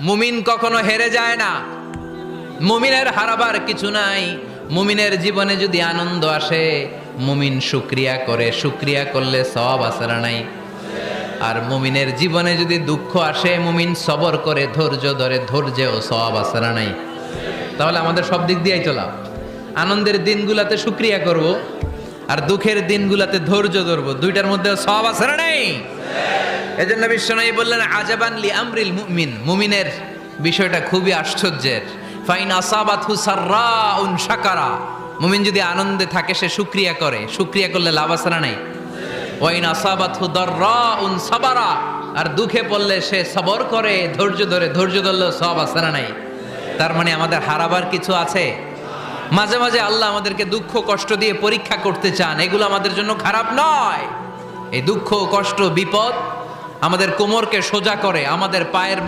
মুমিন কখনো হেরে যায় না। মুমিনের হারাবার কিছু নাই। মুমিনের জীবনে যদি আনন্দ আসে, মুমিন শুক্রিয়া করে। শুক্রিয়া করলে সব আসারা নাই? আর মুমিনের জীবনে যদি দুঃখ আসে, মুমিন সবর করে, ধৈর্য ধরে, ধৈর্যেও সব আসারা নাই? তাহলে আমাদের সব দিক দিয়েই চলা আনন্দের দিনগুলাতে শুক্রিয়া করব, আর দুঃখের দিনগুলাতে ধৈর্য ধরবো। দুইটার মধ্যে সব আসারা নেই? এজন্য বিশ্বনবী বললেন, আজাবান লি আমরিল মুমিন। মুমিনের বিষয়টা খুবই আশ্চর্যের। ফাইন আসাবাতহু সাররাউন শাকারা। মুমিন যদি আনন্দে থাকে, সে শুকরিয়া করে। শুকরিয়া করলে লাভ না নাই? ওয়াইন আসাবাতহু দাররাউন সাবারা। আর দুঃখে পড়লে সে সবর করে, ধৈর্য ধরে। ধৈর্য ধরলে সব না নাই? তার মানে আমাদের হারাবার কিছু আছে? মাঝে মাঝে আল্লাহ আমাদেরকে দুঃখ কষ্ট দিয়ে পরীক্ষা করতে চান। এগুলো আমাদের জন্য খারাপ নয়। এই দুঃখ কষ্ট, বিপদ আমাদের কোমরকে সোজা করে আমাদের পায়ের